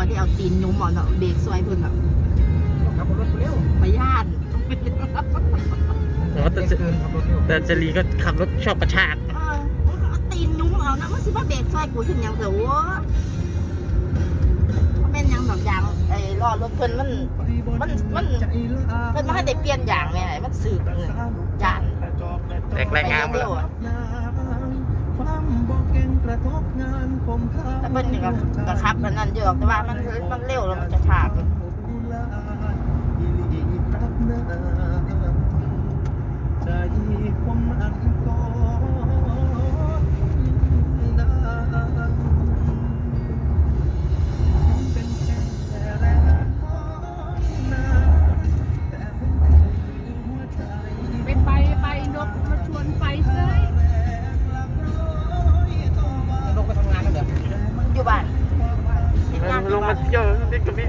หมอนเนาะเบรกซอยเพิ่นแบบขับรถเร็วไปย่านอ๋อแต่เกินขับรถเร็วแต่เจรีก็ขับรถชอบกระชากเออมันก็เอาตีนยุ้มเอานะมันสิมาเบรกซอยกูถึงหยังเถอะโว้ยมันเป็นหยังดอกยางไอ้ล้อรถเพิ่นมัน มัน มัน เพิ่นมาให้ได้เปลี่ยนยางแม่ไอ้มันสึกเนี่ยยาน แรกแรงงามไปเลยเร็วอะความบอกเก่งกระทบ งานผมพลาดแต่เพิ่นนี่ก็ก็ขับมันนั่นอยู่หรอกแต่ว่ามันมันเร็วแล้วมันจะฉากใจ masyaw. Hindi kami